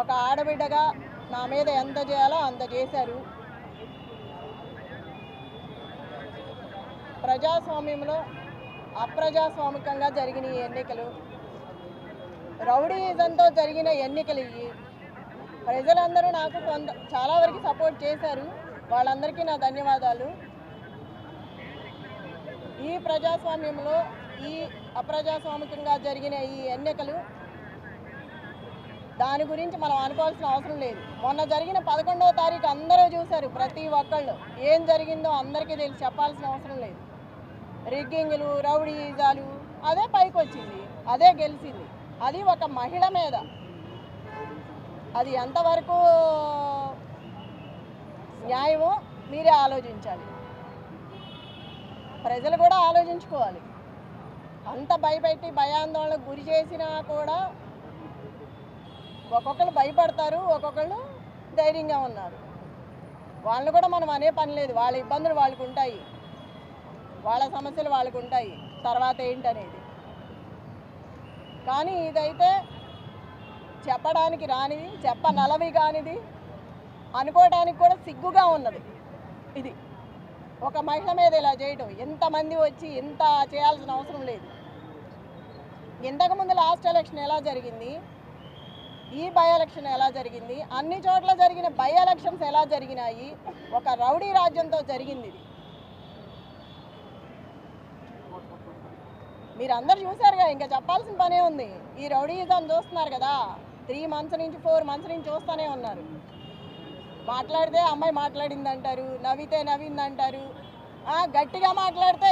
ఒక ఆడబిడ్డగా నా మీద ఎంత చేయాలో అంత చేశారు. ప్రజాస్వామ్యంలో అప్రజాస్వామికంగా జరిగిన ఈ ఎన్నికలు రౌడీజంతో జరిగిన ఎన్నికలు ఇవి. ప్రజలందరూ నాకు కొంత చాలా వరకు సపోర్ట్ చేశారు. వాళ్ళందరికీ నా ధన్యవాదాలు. ఈ ప్రజాస్వామ్యంలో ఈ అప్రజాస్వామికంగా జరిగిన ఈ ఎన్నికలు దాని గురించి మనం అనుకోవాల్సిన అవసరం లేదు. మొన్న జరిగిన పదకొండవ తారీఖు అందరూ చూశారు ప్రతి ఒక్కళ్ళు. ఏం జరిగిందో అందరికీ తెలిసి చెప్పాల్సిన అవసరం లేదు. రిగ్గింగ్లు రౌడీజాలు అదే పైకి వచ్చింది అదే గెలిచింది. అది ఒక మహిళ మీద. అది ఎంతవరకు న్యాయమో మీరే ఆలోచించాలి. ప్రజలు కూడా ఆలోచించుకోవాలి. అంత భయపెట్టి భయాందోళనకు గురి చేసినా కూడా ఒక్కొక్కరు భయపడతారు ఒక్కొక్కళ్ళు ధైర్యంగా ఉన్నారు. వాళ్ళని కూడా మనం అనే పని లేదు. వాళ్ళ ఇబ్బందులు వాళ్ళకు ఉంటాయి. వాళ్ళ సమస్యలు వాళ్ళకు ఉంటాయి. తర్వాత ఏంటనేది. కానీ ఇదైతే చెప్పడానికి రానిది చెప్ప నలవి కానిది అనుకోవడానికి కూడా సిగ్గుగా ఉన్నది. ఇది. ఒక మహిళ మీద ఇలా చేయటం ఎంతమంది వచ్చి ఎంత చేయాల్సిన అవసరం లేదు. ఇంతకుముందు లాస్ట్ ఎలక్షన్ ఎలా జరిగింది? ఈ బై ఎలక్షన్ ఎలా జరిగింది? అన్ని చోట్ల జరిగిన బై ఎలక్షన్స్ ఎలా జరిగినాయి? ఒక రౌడీ రాజ్యంతో జరిగింది ఇది. మీరందరూ చూసారుగా ఇంకా చెప్పాల్సిన పనే ఉంది. ఈ రౌడీజం చూస్తున్నారు కదా త్రీ మంత్స్ నుంచి ఫోర్ మంత్స్ నుంచి చూస్తూనే ఉన్నారు. మాట్లాడితే అమ్మాయి మాట్లాడింది అంటారు నవ్వితే నవ్వింది అంటారు ఆ, గట్టిగా మాట్లాడితే